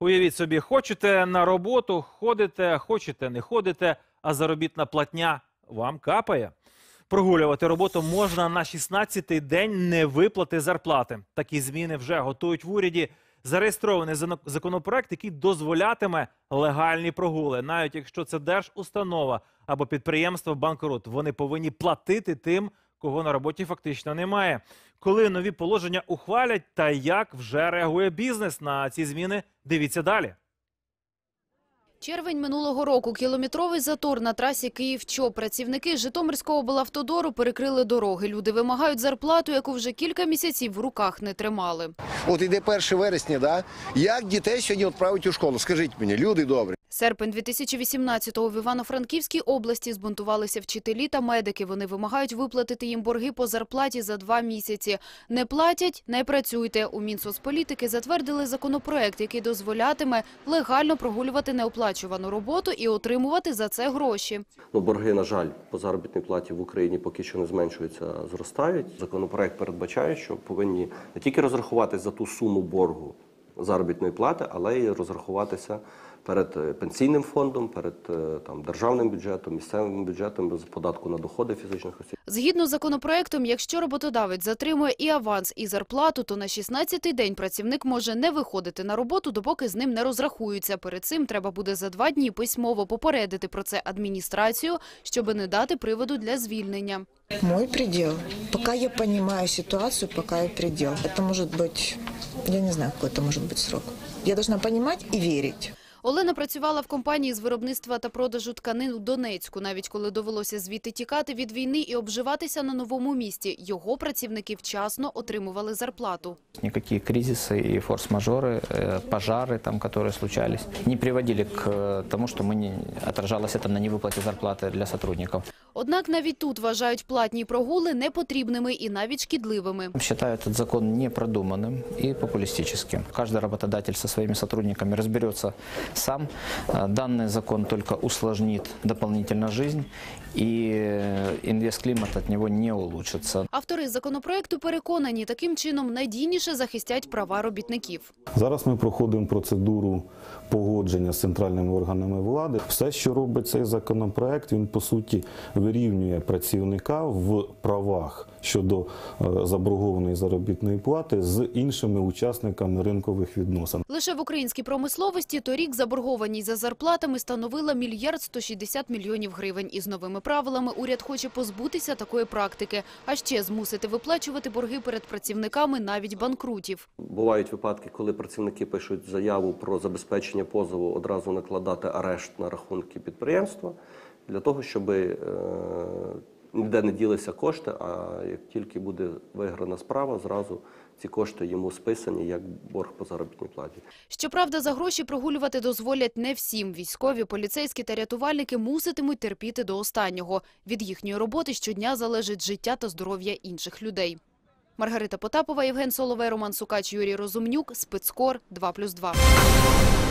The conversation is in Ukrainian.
Уявіть собі, хочете на роботу, ходите, хочете, не ходите, а заробітна платня вам капає. Прогулювати роботу можна на 16-й день невиплати зарплати. Такі зміни вже готують в уряді. Зареєстрований законопроект, який дозволятиме легальні прогули, навіть якщо це держустанова або підприємство банкрут. Вони повинні платити тим, кого на роботі фактично немає. Коли нові положення ухвалять та як вже реагує бізнес на ці зміни, дивіться далі. Червень минулого року. Кілометровий затор на трасі Київ-Чоп. Працівники Житомирського облавтодору перекрили дороги. Люди вимагають зарплату, яку вже кілька місяців в руках не тримали. От іде 1 вересня, да? як дітей сьогодні відправити у школу? Скажіть мені, люди добрі. Серпень 2018-го в Івано-Франківській області збунтувалися вчителі та медики. Вони вимагають виплатити їм борги по зарплаті за два місяці. Не платять – не працюйте. У Мінсоцполітики затвердили законопроект, який дозволятиме легально прогулювати неоплачувану роботу і отримувати за це гроші. Ну, борги, на жаль, по заробітній платі в Україні поки що не зменшуються, зростають. Законопроект передбачає, що повинні не тільки розрахуватись за ту суму боргу заробітної плати, але й розрахуватися перед е, пенсійним фондом, перед е, там державним бюджетом, місцевим бюджетом з податку на доходи фізичних осіб. Згідно з законопроектом, якщо роботодавець затримує і аванс, і зарплату, то на 16-й день працівник може не виходити на роботу, допоки з ним не розрахуються. Перед цим треба буде за два дні письмово попередити про це адміністрацію, щоби не дати приводу для звільнення. Мой предел. Пока я понимаю ситуацию, пока я предел. Это может быть, я не знаю, какой это может быть срок. Я должна понимать и верить. Олена працювала в компанії з виробництва та продажу тканин у Донецьку. Навіть коли довелося звідти тікати від війни і обживатися на новому місці, його працівники вчасно отримували зарплату. Никакие кризисы и форс-мажоры, э, пожары, там, которые случались, не приводили к э, тому, что мы не отражалось это на невыплате зарплаты для сотрудников. Однак навіть тут вважають платні прогули непотрібними і навіть шкідливими. Считаю этот закон непродуманным и популистическим. Каждый работодатель со своими сотрудниками разберется сам. Э, Данный закон только усложнит дополнительно жизнь, и э, инвестклимат от него не улучшится. Автори законопроекту переконані, таким чином надійніше захистять права робітників. Зараз ми проходимо процедуру погодження з центральними органами влади. Все, що робить цей законопроект, він по суті вирівнює працівника в правах щодо е, заборгованої заробітної плати з іншими учасниками ринкових відносин. Лише в українській промисловості торік заборгованість за зарплатами становила мільярд 160 мільйонів гривень. І з новими правилами уряд хоче позбутися такої практики, а ще змусити виплачувати борги перед працівниками навіть банкрутів. Бувають випадки, коли працівники пишуть заяву про забезпечення позову, одразу накладати арешт на рахунки підприємства для того, щоб е, ніде не ділися кошти, а як тільки буде виграна справа, зразу ці кошти йому списані як борг по заробітній платі. Щоправда, за гроші прогулювати дозволять не всім. Військові, поліцейські та рятувальники муситимуть терпіти до останнього. Від їхньої роботи щодня залежить життя та здоров'я інших людей. Маргарита Потапова, Євген Соловей, Роман Сукач, Юрій Розумнюк, Спецкор, 2+,2.